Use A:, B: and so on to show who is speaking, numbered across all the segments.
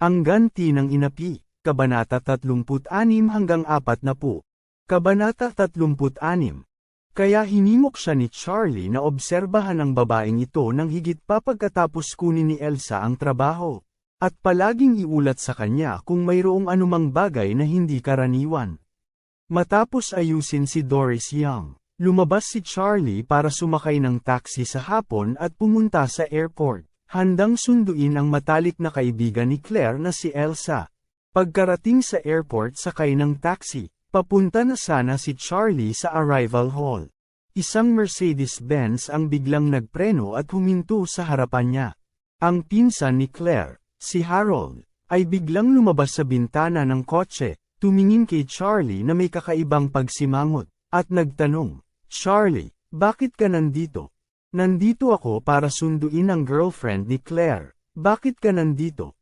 A: Ang ganti ng inapi, Kabanata 36 hanggang 40. Kabanata 36. Kaya hinimok siya ni Charlie na obserbahan ang babaeng ito nang higit pa pagkatapos kunin ni Elsa ang trabaho. At palaging iulat sa kanya kung mayroong anumang bagay na hindi karaniwan. Matapos ayusin si Doris Young, lumabas si Charlie para sumakay ng taxi sa hapon at pumunta sa airport, handang sunduin ang matalik na kaibigan ni Claire na si Elsa. Pagkarating sa airport sakay ng taxi, papunta na sana si Charlie sa arrival hall. Isang Mercedes-Benz ang biglang nagpreno at huminto sa harapan niya. Ang pinsan ni Claire, si Harold, ay biglang lumabas sa bintana ng kotse, tumingin kay Charlie na may kakaibang pagsimangot, at nagtanong, Charlie, bakit ka nandito? Nandito ako para sunduin ang girlfriend ni Claire. Bakit ka nandito?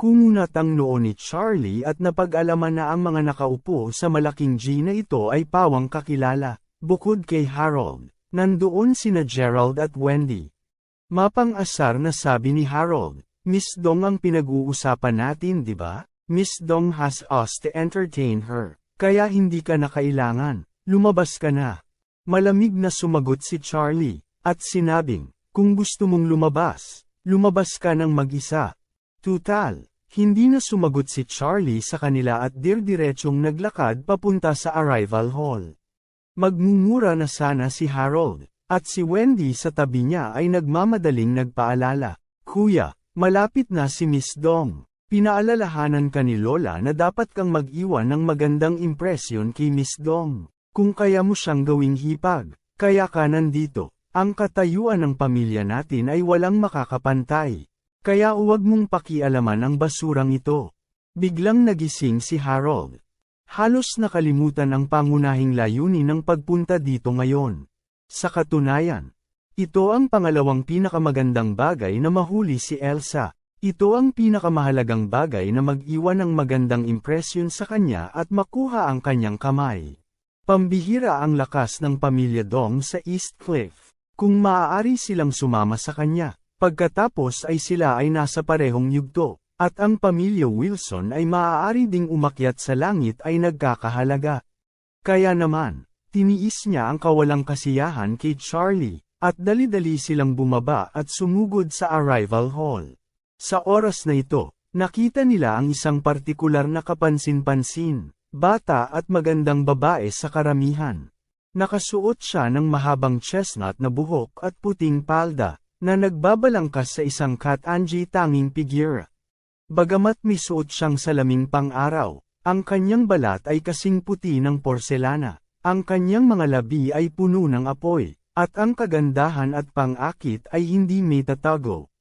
A: Kumunat ang noo ni Charlie at napag-alaman na ang mga nakaupo sa malaking G na ito ay pawang kakilala. Bukod kay Harold, nandoon sina Gerald at Wendy. Mapang-asar na sabi ni Harold, Miss Dong ang pinag-uusapan natin di ba? Miss Dong has us to entertain her, kaya hindi ka na kailangan, lumabas ka na. Malamig na sumagot si Charlie, at sinabing, kung gusto mong lumabas, lumabas ka ng mag-isa. Tutal, hindi na sumagot si Charlie sa kanila at dirdiretsong naglakad papunta sa arrival hall. Magmumura na sana si Harold, at si Wendy sa tabi niya ay nagmamadaling nagpaalala, Kuya, malapit na si Miss Dong. Pinaalalahanan ka ni Lola na dapat kang mag-iwan ng magandang impresyon kay Miss Dong. Kung kaya mo siyang gawing hipag, kaya ka nandito. Ang katayuan ng pamilya natin ay walang makakapantay. Kaya huwag mong pakialaman ang basurang ito. Biglang nagising si Harold. Halos nakalimutan ang pangunahing layunin ng pagpunta dito ngayon. Sa katunayan, ito ang pangalawang pinakamagandang bagay na mahuli si Elsa. Ito ang pinakamahalagang bagay na mag-iwan ng magandang impresyon sa kanya at makuha ang kanyang kamay. Pambihira ang lakas ng pamilya Dong sa East Cliff. Kung maaari silang sumama sa kanya, pagkatapos ay sila ay nasa parehong yugto, at ang pamilya Wilson ay maaari ding umakyat sa langit ay nagkakahalaga. Kaya naman, tiniis niya ang kawalang kasiyahan kay Charlie, at dali-dali silang bumaba at sumugod sa arrival hall. Sa oras na ito, nakita nila ang isang partikular na kapansin-pansin, bata at magandang babae sa karamihan. Nakasuot siya ng mahabang chestnut na buhok at puting palda, na nagbabalangkas sa isang kat-anji tanging figure. Bagamat may siyang salaming pang-araw, ang kanyang balat ay kasing puti ng porselana, ang kanyang mga labi ay puno ng apoy, at ang kagandahan at pang-akit ay hindi may tatago.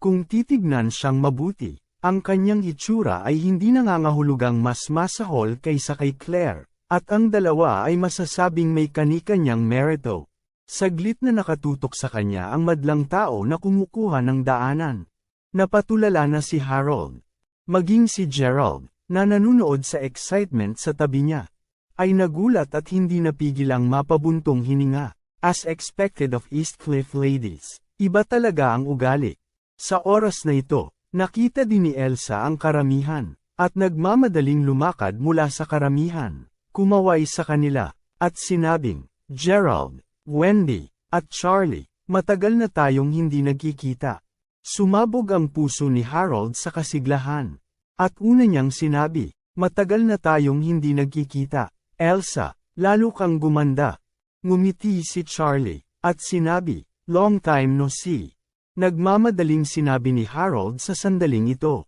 A: Kung titignan siyang mabuti, ang kanyang itsura ay hindi nangangahulugang mas masahol kaysa kay Claire, at ang dalawa ay masasabing may kanikanyang merito. Saglit na nakatutok sa kanya ang madlang tao na kumukuha ng daanan. Napatulala na si Harold. Maging si Gerald, na nanunood sa excitement sa tabi niya, ay nagulat at hindi napigil ang mapabuntong hininga. As expected of East Cliff ladies, iba talaga ang ugali. Sa oras na ito, Nakita din ni Elsa ang karamihan, at nagmamadaling lumakad mula sa karamihan. Kumaway sa kanila, at sinabing, Gerald, Wendy, at Charlie, matagal na tayong hindi nagkikita. Sumabog ang puso ni Harold sa kasiglahan. At una niyang sinabi, matagal na tayong hindi nagkikita. Elsa, lalo kang gumanda. Ngumiti si Charlie, at sinabi, long time no see. Nagmamadaling sinabi ni Harold sa sandaling ito.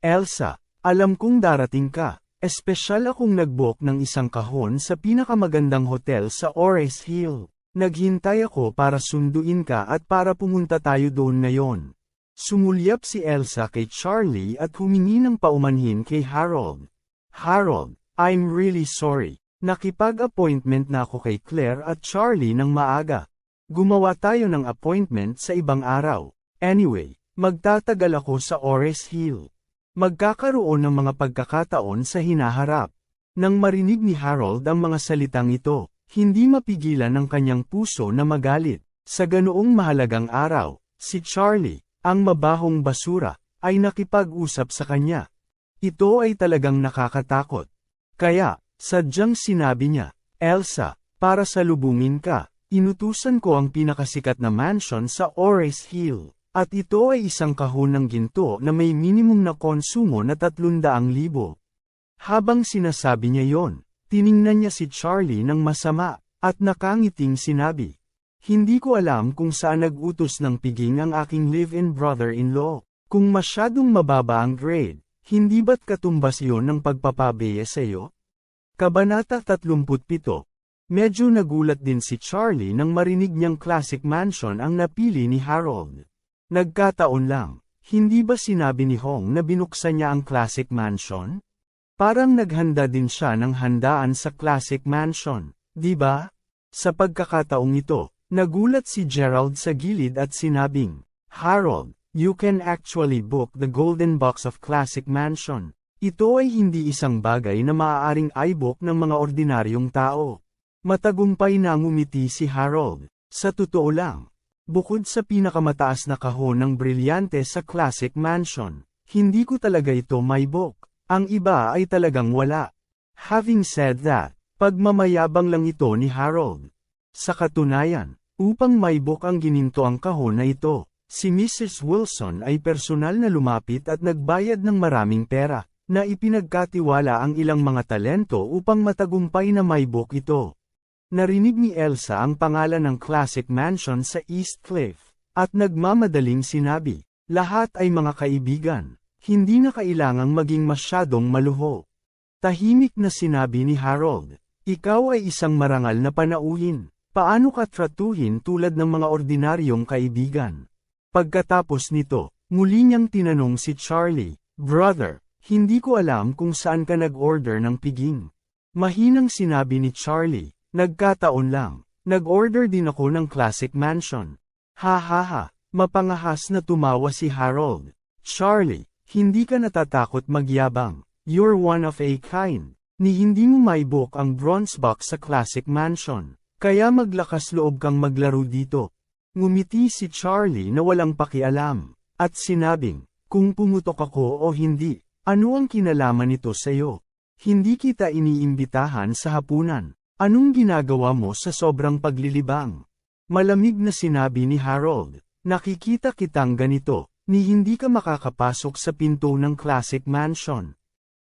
A: Elsa, alam kong darating ka, espesyal akong nagbook ng isang kahon sa pinakamagandang hotel sa Ores Hill. Naghintay ako para sunduin ka at para pumunta tayo doon ngayon. Sumulyap si Elsa kay Charlie at humingi ng paumanhin kay Harold. Harold, I'm really sorry. Nakipag-appointment na ako kay Claire at Charlie ng maaga. Gumawa tayo ng appointment sa ibang araw. Anyway, magtatagal ako sa Ores Hill. Magkakaroon ng mga pagkakataon sa hinaharap. Nang marinig ni Harold ang mga salitang ito, hindi mapigilan ng kanyang puso na magalit. Sa ganoong mahalagang araw, si Charlie, ang mabahong basura, ay nakipag-usap sa kanya. Ito ay talagang nakakatakot. Kaya, sadyang sinabi niya, Elsa, para salubungin ka, inutusan ko ang pinakasikat na mansion sa Ores Hill. At ito ay isang kahon ng ginto na may minimum na konsumo na 300,000. Habang sinasabi niya yon, tiningnan niya si Charlie ng masama, at nakangiting sinabi. Hindi ko alam kung saan nag-utos ng piging ang aking live-in brother-in-law. Kung masyadong mababa ang grade, hindi ba't katumbas yon ng pagpapabeye sa iyo? Kabanata 37 Medyo nagulat din si Charlie nang marinig niyang classic mansion ang napili ni Harold. Nagkataon lang, hindi ba sinabi ni Hong na binuksan niya ang Classic Mansion? Parang naghanda din siya ng handaan sa Classic Mansion, di ba? Sa pagkakataong ito, nagulat si Gerald sa gilid at sinabing, Harold, you can actually book the Golden Box of Classic Mansion. Ito ay hindi isang bagay na maaaring iBook ng mga ordinaryong tao. Matagumpay na ngumiti si Harold. Sa totoo lang, Bukod sa pinakamataas na kahon ng brilyante sa Classic Mansion, hindi ko talaga ito may book. Ang iba ay talagang wala. Having said that, pagmamayabang lang ito ni Harold. Sa katunayan, upang may book ang gininto ang kahon na ito, si Mrs. Wilson ay personal na lumapit at nagbayad ng maraming pera, na ipinagkatiwala ang ilang mga talento upang matagumpay na may book ito. Narinig ni Elsa ang pangalan ng classic mansion sa East Cliff, at nagmamadaling sinabi, lahat ay mga kaibigan, hindi na kailangang maging masyadong maluho. Tahimik na sinabi ni Harold, ikaw ay isang marangal na panauhin, paano ka tratuhin tulad ng mga ordinaryong kaibigan? Pagkatapos nito, muli niyang tinanong si Charlie, Brother, hindi ko alam kung saan ka nag-order ng piging. Mahinang sinabi ni Charlie, Nagkataon lang, nag-order din ako ng Classic Mansion. Ha ha ha, mapangahas na tumawa si Harold. Charlie, hindi ka natatakot magyabang. You're one of a kind. Ni hindi mo may book ang bronze box sa Classic Mansion. Kaya maglakas loob kang maglaro dito. Ngumiti si Charlie na walang pakialam. At sinabing, kung pumutok ako o hindi, ano ang kinalaman nito sa'yo? Hindi kita iniimbitahan sa hapunan. Anong ginagawa mo sa sobrang paglilibang? Malamig na sinabi ni Harold, nakikita kitang ganito, ni hindi ka makakapasok sa pinto ng classic mansion.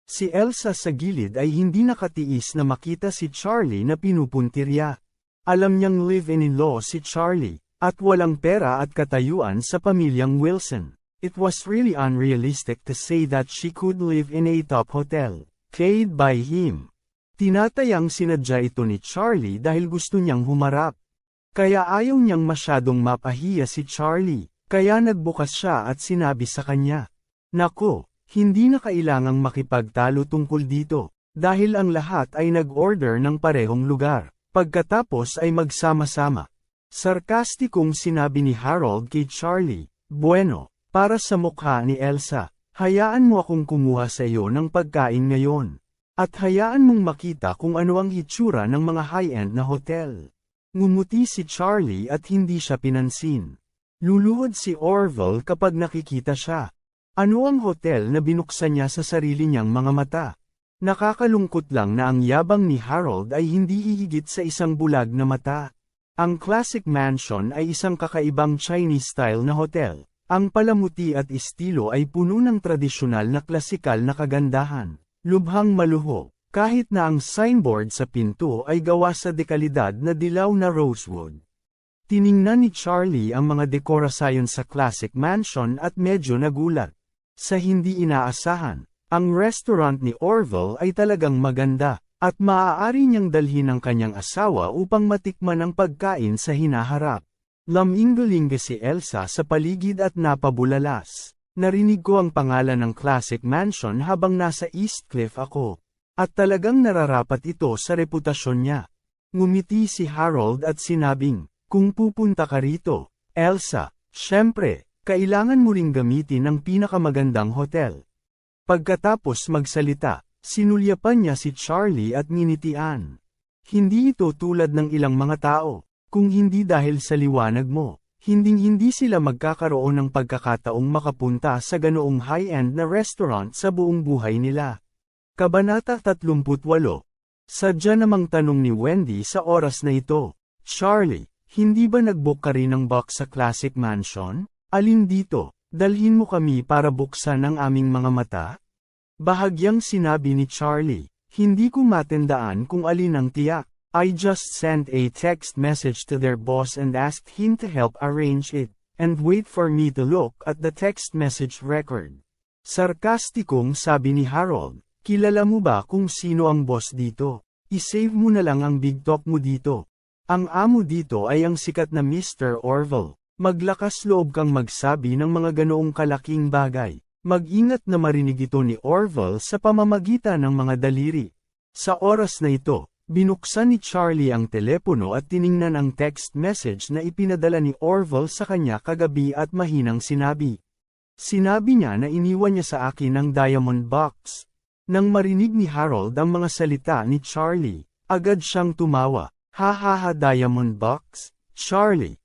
A: Si Elsa sa gilid ay hindi nakatiis na makita si Charlie na pinupuntirya. Alam niyang live-in-in-law si Charlie, at walang pera at katayuan sa pamilyang Wilson. It was really unrealistic to say that she could live in a top hotel, paid by him. Tinatayang sinadya ito ni Charlie dahil gusto niyang humarap. Kaya ayaw niyang masyadong mapahiya si Charlie, kaya nagbukas siya at sinabi sa kanya. Nako, hindi na kailangang makipagtalo tungkol dito, dahil ang lahat ay nag-order ng parehong lugar, pagkatapos ay magsama-sama. Sarkastikong sinabi ni Harold kay Charlie, Bueno, para sa mukha ni Elsa, hayaan mo akong kumuha sa iyo ng pagkain ngayon. At hayaan mong makita kung ano ang hitsura ng mga high-end na hotel. Ngumuti si Charlie at hindi siya pinansin. Luluhod si Orville kapag nakikita siya. Ano ang hotel na binuksan niya sa sarili niyang mga mata? Nakakalungkot lang na ang yabang ni Harold ay hindi hihigit sa isang bulag na mata. Ang Classic Mansion ay isang kakaibang Chinese-style na hotel. Ang palamuti at estilo ay puno ng tradisyonal na klasikal na kagandahan. Lubhang maluho, kahit na ang signboard sa pinto ay gawa sa dekalidad na dilaw na rosewood. Tiningnan ni Charlie ang mga dekorasyon sa classic mansion at medyo nagulat. Sa hindi inaasahan, ang restaurant ni Orville ay talagang maganda, at maaari niyang dalhin ang kanyang asawa upang matikman ang pagkain sa hinaharap. Laminggaling si Elsa sa paligid at napabulalas. Narinig ko ang pangalan ng Classic Mansion habang nasa Eastcliff ako. At talagang nararapat ito sa reputasyon niya. Ngumiti si Harold at sinabing, kung pupunta ka rito, Elsa, syempre, kailangan mo ring gamitin ang pinakamagandang hotel. Pagkatapos magsalita, sinulyapan niya si Charlie at nginitian. Hindi ito tulad ng ilang mga tao, kung hindi dahil sa liwanag mo, hinding-hindi sila magkakaroon ng pagkakataong makapunta sa ganoong high-end na restaurant sa buong buhay nila. Kabanata 38 Sadya namang tanong ni Wendy sa oras na ito, Charlie, hindi ba nag-book ka rin ng box sa Classic Mansion? Alin dito, dalhin mo kami para buksan ang aming mga mata? Bahagyang sinabi ni Charlie, hindi ko matandaan kung alin ang tiyak. I just sent a text message to their boss and asked him to help arrange it, and wait for me to look at the text message record. Sarkastikong sabi ni Harold, kilala mo ba kung sino ang boss dito? I-save mo na lang ang big talk mo dito. Ang amo dito ay ang sikat na Mr. Orville. Maglakas loob kang magsabi ng mga ganoong kalaking bagay. Mag-ingat na marinig ito ni Orville sa pamamagitan ng mga daliri. Sa oras na ito, binuksan ni Charlie ang telepono at tiningnan ang text message na ipinadala ni Orville sa kanya kagabi at mahinang sinabi. Sinabi niya na iniwan niya sa akin ang diamond box. Nang marinig ni Harold ang mga salita ni Charlie, agad siyang tumawa. Ha ha ha diamond box, Charlie.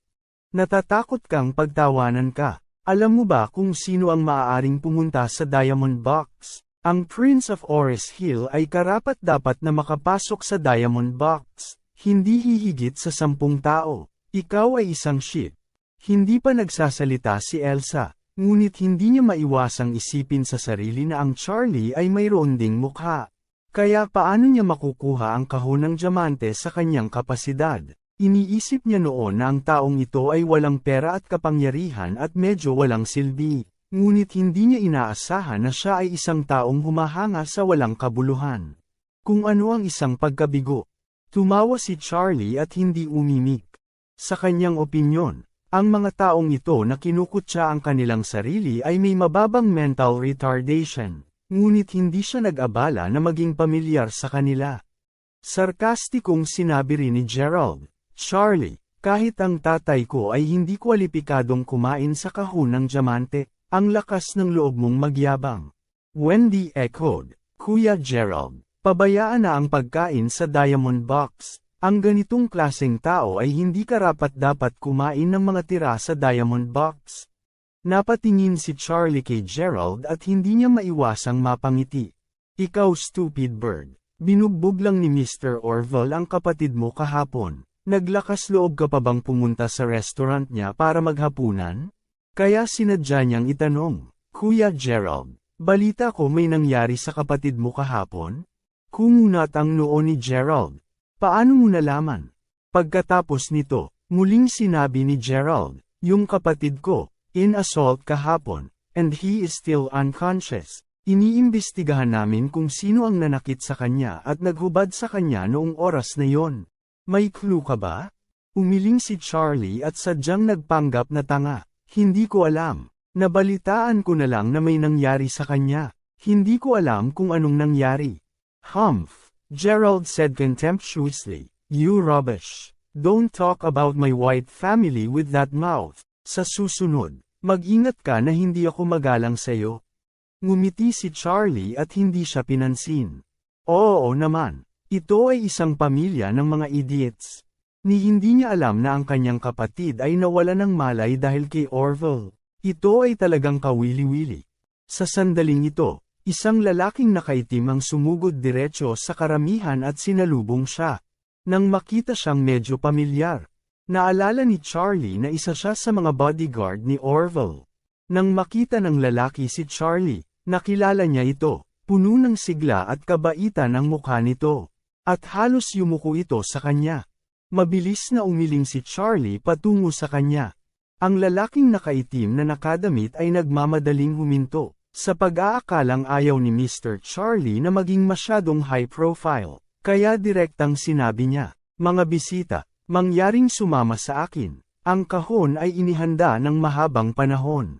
A: Natatakot kang pagtawanan ka. Alam mo ba kung sino ang maaaring pumunta sa Diamond Box? Ang Prince of Oris Hill ay karapat dapat na makapasok sa Diamond Box. Hindi hihigit sa sampung tao. Ikaw ay isang ship. Hindi pa nagsasalita si Elsa, ngunit hindi niya maiwasang isipin sa sarili na ang Charlie ay mayroon ding mukha. Kaya paano niya makukuha ang kahon ng diamante sa kanyang kapasidad? Iniisip niya noon na ang taong ito ay walang pera at kapangyarihan at medyo walang silbi, ngunit hindi niya inaasahan na siya ay isang taong humahanga sa walang kabuluhan. Kung ano ang isang pagkabigo. Tumawa si Charlie at hindi umimik. Sa kanyang opinyon, ang mga taong ito na kinukutsa ang kanilang sarili ay may mababang mental retardation, ngunit hindi siya nag-abala na maging pamilyar sa kanila. Sarkastikong sinabi rin ni Gerald, Charlie, kahit ang tatay ko ay hindi kwalipikadong kumain sa kahon ng diamante, ang lakas ng loob mong magyabang. Wendy echoed, Kuya Gerald, pabayaan na ang pagkain sa diamond box. Ang ganitong klaseng tao ay hindi karapat dapat kumain ng mga tira sa diamond box. Napatingin si Charlie kay Gerald at hindi niya maiwasang mapangiti. Ikaw stupid bird. Binugbog lang ni Mr. Orville ang kapatid mo kahapon. Naglakas loob ka pa bang pumunta sa restaurant niya para maghapunan? Kaya sinadya niyang itanong, Kuya Gerald, balita ko may nangyari sa kapatid mo kahapon? Kumunat ang noo ni Gerald. Paano mo nalaman? Pagkatapos nito, muling sinabi ni Gerald, yung kapatid ko, in assault kahapon, and he is still unconscious. Iniimbestigahan namin kung sino ang nanakit sa kanya at naghubad sa kanya noong oras na yon. May clue ka ba? Umiling si Charlie at sadyang nagpanggap na tanga. Hindi ko alam. Nabalitaan ko na lang na may nangyari sa kanya. Hindi ko alam kung anong nangyari. Humph. Gerald said contemptuously. You rubbish. Don't talk about my white family with that mouth. Sa susunod, mag-ingat ka na hindi ako magalang sa'yo. Ngumiti si Charlie at hindi siya pinansin. Oo naman. Ito ay isang pamilya ng mga idiots. Ni hindi niya alam na ang kanyang kapatid ay nawala ng malay dahil kay Orville. Ito ay talagang kawili-wili. Sa sandaling ito, isang lalaking nakaitim ang sumugod diretsyo sa karamihan at sinalubong siya. Nang makita siyang medyo pamilyar, naalala ni Charlie na isa siya sa mga bodyguard ni Orville. Nang makita ng lalaki si Charlie, nakilala niya ito, puno ng sigla at kabaitan ang mukha nito. At halos yumuko ito sa kanya. Mabilis na umiling si Charlie patungo sa kanya. Ang lalaking nakaitim na nakadamit ay nagmamadaling huminto, sa pag-aakalang ayaw ni Mr. Charlie na maging masyadong high profile, kaya direktang sinabi niya, mga bisita, mangyaring sumama sa akin, Ang kahon ay inihanda ng mahabang panahon.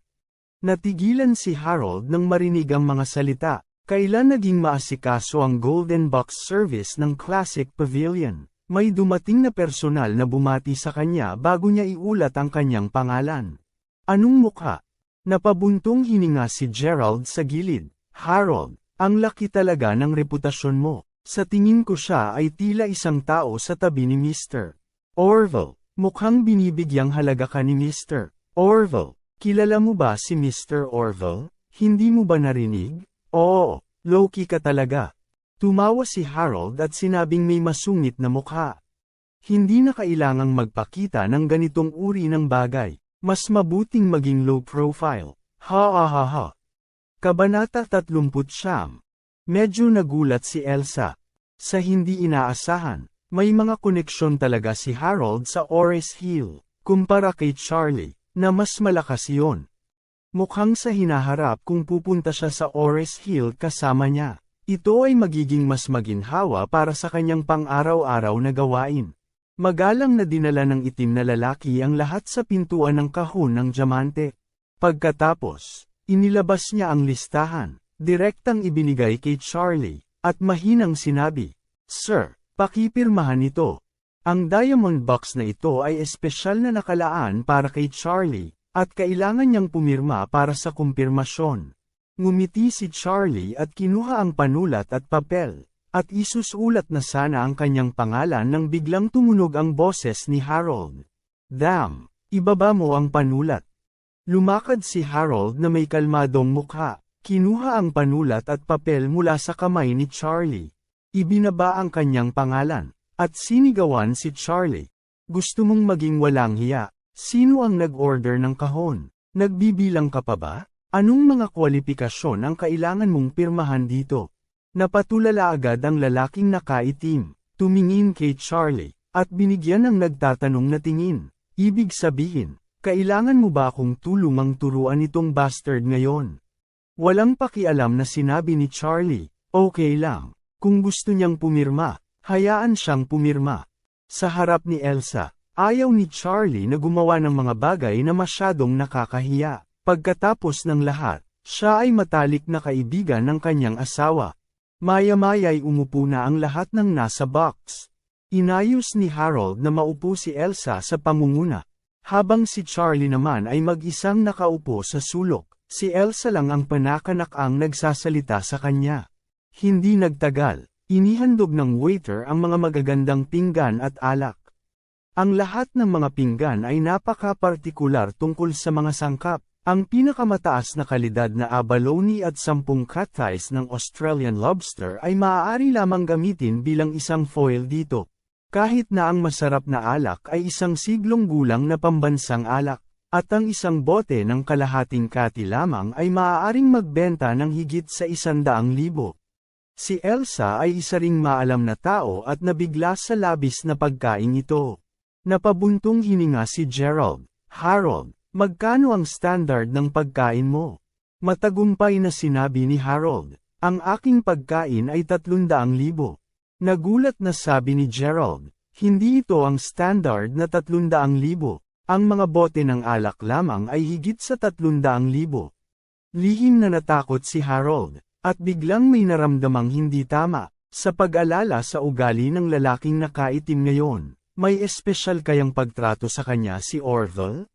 A: Natigilan si Harold nang marinig ang mga salita, kailan naging maasikaso ang Golden Box service ng Classic Pavilion. May dumating na personal na bumati sa kanya bago niya iulat ang kanyang pangalan. Anong mukha? Napabuntong hininga si Gerald sa gilid. Harold, ang laki talaga ng reputasyon mo. Sa tingin ko siya ay tila isang tao sa tabi ni Mr. Orville. Mukhang binibigyang halaga ka ni Mr. Orville. Kilala mo ba si Mr. Orville? Hindi mo ba narinig? Oo, low-key ka talaga. Tumawa si Harold at sinabing may masungit na mukha. Hindi na kailangang magpakita ng ganitong uri ng bagay. Mas mabuting maging low profile. Ha ha ha ha. Kabanata 30 Medyo nagulat si Elsa. Sa hindi inaasahan, may mga koneksyon talaga si Harold sa Ores Hill, kumpara kay Charlie, na mas malakas iyon. Mukhang sa hinaharap kung pupunta siya sa Ores Hill kasama niya. Ito ay magiging mas maginhawa para sa kanyang pang-araw-araw na gawain. Magalang na dinala ng itim na lalaki ang lahat sa pintuan ng kahon ng diamante. Pagkatapos, inilabas niya ang listahan, direktang ibinigay kay Charlie, at mahinang sinabi, Sir, pakipirmahan ito. Ang diamond box na ito ay espesyal na nakalaan para kay Charlie, at kailangan niyang pumirma para sa kumpirmasyon. Ngumiti si Charlie at kinuha ang panulat at papel, at isusulat na sana ang kanyang pangalan nang biglang tumunog ang boses ni Harold. Damn, ibaba mo ang panulat. Lumakad si Harold na may kalmadong mukha, kinuha ang panulat at papel mula sa kamay ni Charlie. Ibinaba ang kanyang pangalan, at sinigawan si Charlie. Gusto mong maging walang hiya, sino ang nag-order ng kahon? Nagbibilang ka pa ba? Anong mga kwalifikasyon ang kailangan mong pirmahan dito? Napatulala agad ang lalaking nakaitim, tumingin kay Charlie, at binigyan ng nagtatanong na tingin. Ibig sabihin, kailangan mo ba akong tulungang turuan itong bastard ngayon? Walang pakialam na sinabi ni Charlie, okay lang, kung gusto niyang pumirma, hayaan siyang pumirma. Sa harap ni Elsa, ayaw ni Charlie na gumawa ng mga bagay na masyadong nakakahiya. Pagkatapos ng lahat, siya ay matalik na kaibigan ng kanyang asawa. Maya-maya'y umupo na ang lahat ng nasa box. Inayos ni Harold na maupo si Elsa sa pamunguna. Habang si Charlie naman ay mag-isang nakaupo sa sulok, si Elsa lang ang panakanak ang nagsasalita sa kanya. Hindi nagtagal, inihandog ng waiter ang mga magagandang pinggan at alak. Ang lahat ng mga pinggan ay napaka-partikular tungkol sa mga sangkap. Ang pinakamataas na kalidad na abalone at sampung cut thighs ng Australian lobster ay maaari lamang gamitin bilang isang foil dito. Kahit na ang masarap na alak ay isang siglong gulang na pambansang alak, at ang isang bote ng kalahating kati lamang ay maaaring magbenta ng higit sa isandaang libo. Si Elsa ay isa ring maalam na tao at nabigla sa labis na pagkain ito. Napabuntong hininga si Gerald, Harold, Magkano ang standard ng pagkain mo? Matagumpay na sinabi ni Harold, ang aking pagkain ay 300,000. Nagulat na sabi ni Gerald, hindi ito ang standard na 300,000. Ang mga bote ng alak lamang ay higit sa 300,000. Lihim na natakot si Harold, at biglang may naramdamang hindi tama, sa pag-alala sa ugali ng lalaking nakaitim ngayon. May espesyal kayang pagtrato sa kanya si Orville?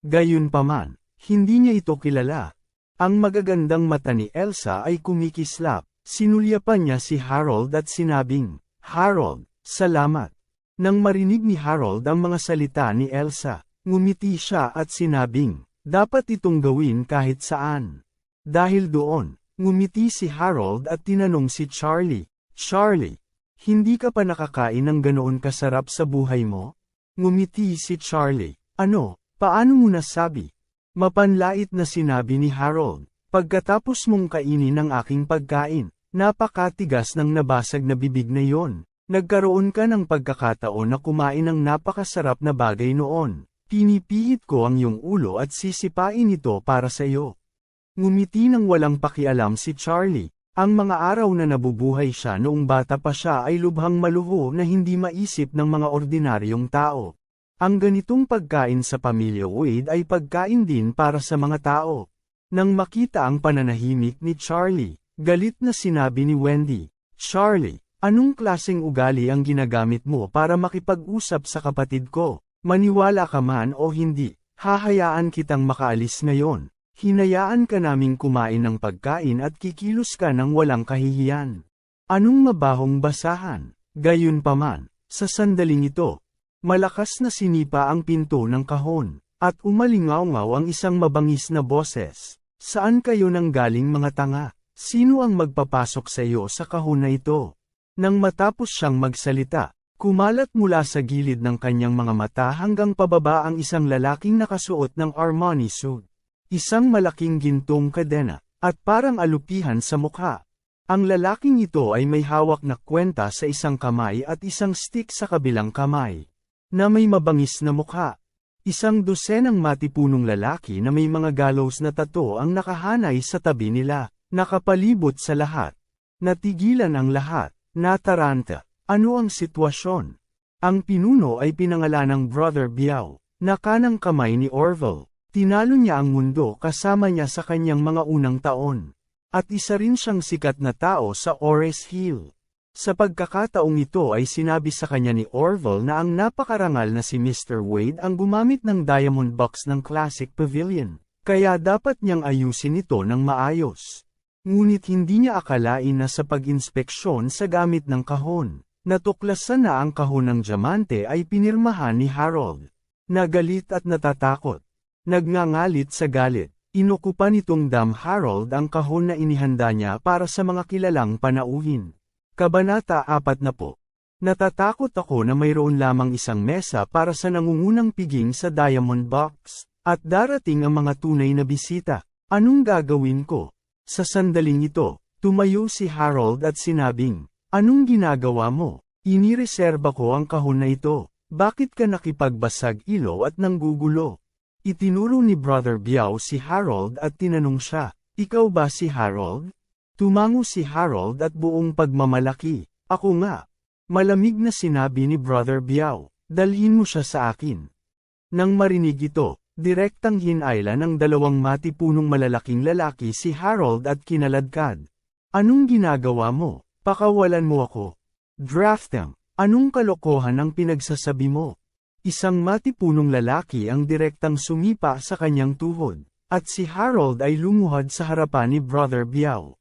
A: Gayunpaman, hindi niya ito kilala. Ang magagandang mata ni Elsa ay kumikislap, sinulyapan niya si Harold at sinabing, Harold, salamat. Nang marinig ni Harold ang mga salita ni Elsa, ngumiti siya at sinabing, dapat itong gawin kahit saan. Dahil doon, ngumiti si Harold at tinanong si Charlie, Charlie, hindi ka pa nakakain ng ganoon kasarap sa buhay mo? Ngumiti si Charlie, ano, Paano mo nasabi? Mapanlait na sinabi ni Harold, pagkatapos mong kainin ang aking pagkain, napakatigas ng nabasag na bibig na yon. Nagkaroon ka ng pagkakataon na kumain ng napakasarap na bagay noon. Pinipihit ko ang iyong ulo at sisipain ito para sa iyo. Ngumiti ng walang pakialam si Charlie. Ang mga araw na nabubuhay siya noong bata pa siya ay lubhang maluho na hindi maisip ng mga ordinaryong tao. Ang ganitong pagkain sa pamilya Wade ay pagkain din para sa mga tao. Nang makita ang pananahimik ni Charlie, galit na sinabi ni Wendy, Charlie, anong klaseng ugali ang ginagamit mo para makipag-usap sa kapatid ko? Maniwala ka man o hindi, hahayaan kitang makaalis ngayon. Hinayaan ka naming kumain ng pagkain at kikilos ka ng walang kahihiyan. Anong mabahong basahan? Gayunpaman, sa sandaling ito, malakas na sinipa ang pinto ng kahon, at umalingaw ang isang mabangis na boses. Saan kayo nang galing mga tanga? Sino ang magpapasok sa iyo sa kahon na ito? Nang matapos siyang magsalita, kumalat mula sa gilid ng kanyang mga mata hanggang pababa ang isang lalaking nakasuot ng Armani suit. Isang malaking gintong kadena, at parang alupihan sa mukha. Ang lalaking ito ay may hawak na kwenta sa isang kamay at isang stick sa kabilang kamay, na may mabangis na mukha. Isang dosenang matipunong lalaki na may mga gallows na tato ang nakahanay sa tabi nila, nakapalibot sa lahat. Natigilan ang lahat, nataranta. Ano ang sitwasyon? Ang pinuno ay pinangalan ng Brother Biao, na kanang kamay ni Orville. Tinalo niya ang mundo kasama niya sa kanyang mga unang taon. At isa rin siyang sikat na tao sa Ores Hill. Sa pagkakataong ito ay sinabi sa kanya ni Orville na ang napakarangal na si Mr. Wade ang gumamit ng diamond box ng Classic Pavilion, kaya dapat niyang ayusin ito ng maayos. Ngunit hindi niya akalain na sa pag-inspeksyon sa gamit ng kahon, natuklasan na ang kahon ng diamante ay pinirmahan ni Harold. Nagalit at natatakot. Nagngangalit sa galit. Inukupa nitong Dam Harold ang kahon na inihanda niya para sa mga kilalang panauhin. Kabanata 4 na po. Natatakot ako na mayroon lamang isang mesa para sa nangungunang piging sa Diamond Box, at darating ang mga tunay na bisita. Anong gagawin ko? Sa sandaling ito, tumayo si Harold at sinabing, Anong ginagawa mo? Inireserba ko ang kahon na ito. Bakit ka nakipagbasag ilo at nanggugulo? Itinuro ni Brother Biao si Harold at tinanong siya, Ikaw ba si Harold? Tumango si Harold at buong pagmamalaki, Ako nga. Malamig na sinabi ni Brother Biao, Dalhin mo siya sa akin. Nang marinig ito, direktang hinayla ng dalawang matipunong malalaking lalaki si Harold at kinaladkad. Anong ginagawa mo? Pakawalan mo ako. Draftem, anong kalokohan ang pinagsasabi mo? Isang matipunong lalaki ang direktang sumipa sa kanyang tuhod, at si Harold ay lumuhad sa harapan ni Brother Biao.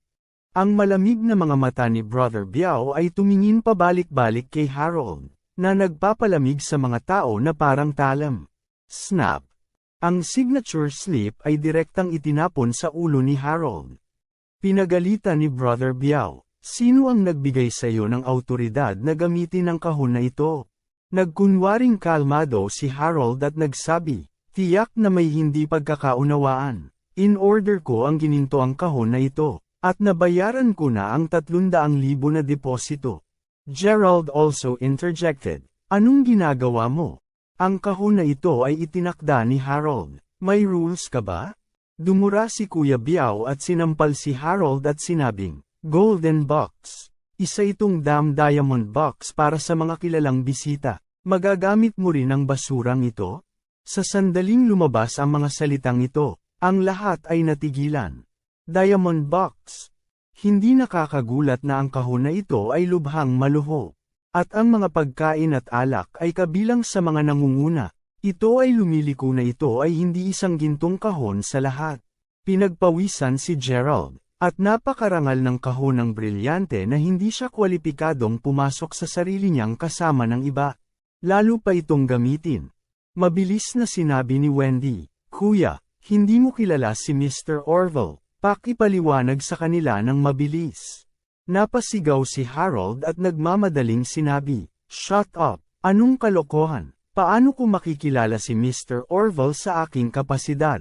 A: Ang malamig na mga mata ni Brother Biao ay tumingin pabalik-balik kay Harold, na nagpapalamig sa mga tao na parang talam. Snap! Ang signature slip ay direktang itinapon sa ulo ni Harold. Pinagalitan ni Brother Biao, sino ang nagbigay sa iyo ng autoridad na gamitin ang kahon na ito? Nagkunwaring kalmado si Harold at nagsabi, tiyak na may hindi pagkakaunawaan. In order ko ang gininto ang kahon na ito, at nabayaran ko na ang 300,000 na deposito. Gerald also interjected, Anong ginagawa mo? Ang kahon na ito ay itinakda ni Harold. May rules ka ba? Dumura si Kuya Biao at sinampal si Harold at sinabing, Golden Box. Isa itong dam diamond box para sa mga kilalang bisita. Magagamit mo rin ang basurang ito? Sa sandaling lumabas ang mga salitang ito, ang lahat ay natigilan. Diamond box. Hindi nakakagulat na ang kahon na ito ay lubhang maluho. At ang mga pagkain at alak ay kabilang sa mga nangunguna. Ito ay lumiliko na ito ay hindi isang gintong kahon sa lahat. Pinagpawisan si Gerald. At napakarangal ng kahon ng brilyante na hindi siya kwalipikadong pumasok sa sarili niyang kasama ng iba. Lalo pa itong gamitin. Mabilis na sinabi ni Wendy, Kuya, hindi mo kilala si Mr. Orville, pakipaliwanag sa kanila ng mabilis. Napasigaw si Harold at nagmamadaling sinabi, Shut up, anong kalokohan, paano ko makikilala si Mr. Orville sa aking kapasidad?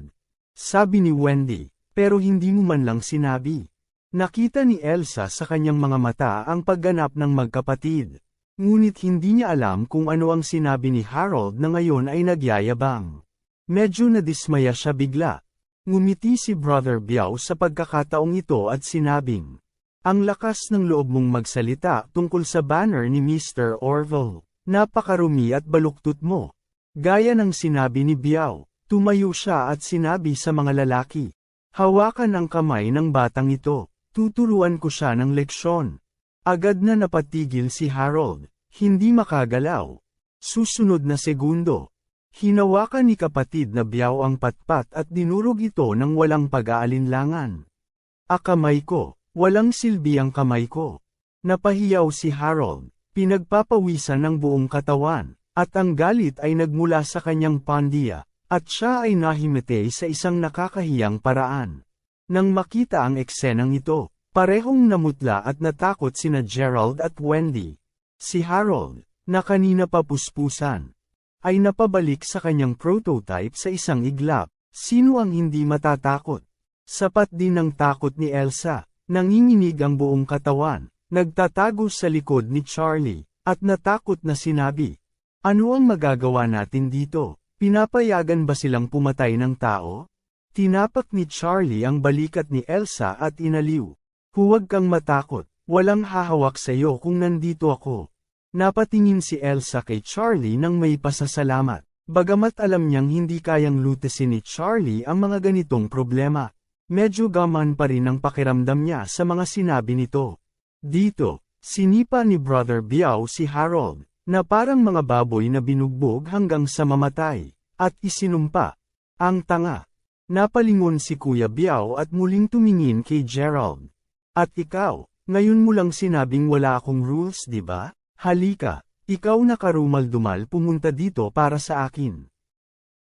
A: Sabi ni Wendy, pero hindi mo man lang sinabi. Nakita ni Elsa sa kanyang mga mata ang pagganap ng magkapatid. Ngunit hindi niya alam kung ano ang sinabi ni Harold na ngayon ay nagyayabang. Medyo nadismaya siya bigla. Ngumiti si Brother Biao sa pagkakataong ito at sinabing, Ang lakas ng loob mong magsalita tungkol sa banner ni Mr. Orville. Napakarumi at baluktot mo. Gaya ng sinabi ni Biao, tumayo siya at sinabi sa mga lalaki, Hawakan ang kamay ng batang ito, tuturuan ko siya ng leksyon. Agad na napatigil si Harold, hindi makagalaw. Susunod na segundo, hinawakan ni kapatid na Biao ang patpat at dinurog ito ng walang pag-aalinlangan. Akamay ko, walang silbi ang kamay ko. Napahiyaw si Harold, pinagpapawisan ng buong katawan, at ang galit ay nagmula sa kanyang pandiya, at siya ay nahimete sa isang nakakahiyang paraan. Nang makita ang eksenang ito, parehong namutla at natakot sina Gerald at Wendy. Si Harold, na kanina pa puspusan, ay napabalik sa kanyang prototype sa isang iglap. Sino ang hindi matatakot? Sapat din ang takot ni Elsa, nanginginig ang buong katawan, nagtatago sa likod ni Charlie, at natakot na sinabi, Ano ang magagawa natin dito? Pinapayagan ba silang pumatay ng tao? Tinapak ni Charlie ang balikat ni Elsa at inaliw. Huwag kang matakot, walang hahawak sa iyo kung nandito ako. Napatingin si Elsa kay Charlie nang may pasasalamat. Bagamat alam niyang hindi kayang lutesin ni Charlie ang mga ganitong problema. Medyo gaman pa rin ang pakiramdam niya sa mga sinabi nito. Dito, sinipa ni Brother Biao si Harold, na parang mga baboy na binugbog hanggang sa mamatay, at isinumpa. Ang tanga. Napalingon si Kuya Biao at muling tumingin kay Gerald. At ikaw, ngayon mo lang sinabing wala akong rules di ba? Halika, ikaw na karumal-dumal pumunta dito para sa akin.